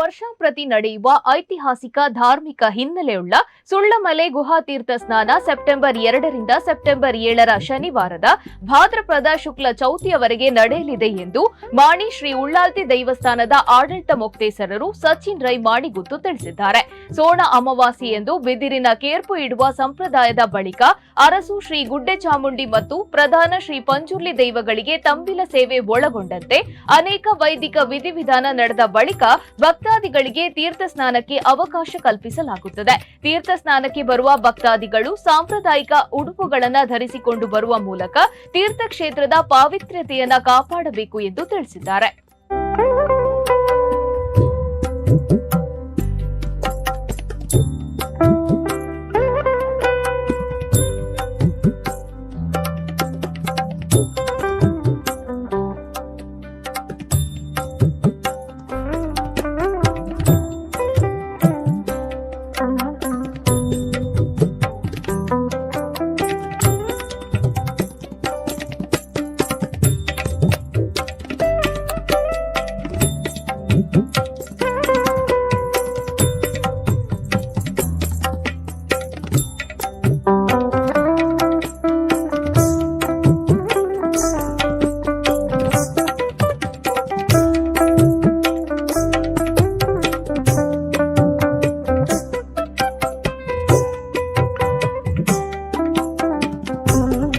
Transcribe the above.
ವರ್ಷಾಂಪ್ರತಿ ನಡೆಯುವ ಐತಿಹಾಸಿಕ ಧಾರ್ಮಿಕ ಹಿನ್ನೆಲೆಯುಳ್ಳ ಸುಳ್ಳಮಲೆ ಗುಹಾತೀರ್ಥ ಸ್ನಾನ ಸೆಪ್ಟೆಂಬರ್ ಎರಡರಿಂದ ಸೆಪ್ಟೆಂಬರ್ ಏಳರ ಶನಿವಾರದ ಭಾದ್ರಪದ ಶುಕ್ಲ ಚೌತಿಯವರೆಗೆ ನಡೆಯಲಿದೆ ಎಂದು ಮಾಣಿ ಶ್ರೀ ಉಳ್ಳಾಲ್ತಿ ದೇವಸ್ಥಾನದ ಆಡಳಿತ ಮೊಕ್ತೇಸರರು ಸಚಿನ್ ರೈ ಮಾಣಿಗುತ್ತು ತಿಳಿಸಿದ್ದಾರೆ. ಸೋಣ ಅಮಾವಾಸಿ ಎಂದು ಬಿದಿರಿನ ಕೇರ್ಪು ಇಡುವ ಸಂಪ್ರದಾಯದ ಬಳಿಕ ಅರಸು ಶ್ರೀ ಗುಡ್ಡೆ ಚಾಮುಂಡಿ ಮತ್ತು ಪ್ರಧಾನ ಶ್ರೀ ಪಂಜುರ್ಲಿ ದೈವಗಳಿಗೆ ತಂಬಿಲ ಸೇವೆ ಒಳಗೊಂಡಂತೆ ಅನೇಕ ವೈದಿಕ ವಿಧಿವಿಧಾನ ನಡೆದ ಬಳಿಕ ಭಕ್ತಾದಿಗಳಿಗೆ ತೀರ್ಥ ಸ್ನಾನಕ್ಕೆ ಅವಕಾಶ ಕಲ್ಪಿಸಲಾಗುತ್ತದೆ. ತೀರ್ಥ ಸ್ನಾನಕ್ಕೆ ಬರುವ ಭಕ್ತಾದಿಗಳು ಸಾಂಪ್ರದಾಯಿಕ ಉಡುಪುಗಳನ್ನು ಧರಿಸಿಕೊಂಡು ಬರುವ ಮೂಲಕ ತೀರ್ಥಕ್ಷೇತ್ರದ ಪಾವಿತ್ರ್ಯತೆಯನ್ನು ಕಾಪಾಡಬೇಕು ಎಂದು ತಿಳಿಸಿದ್ದಾರೆ.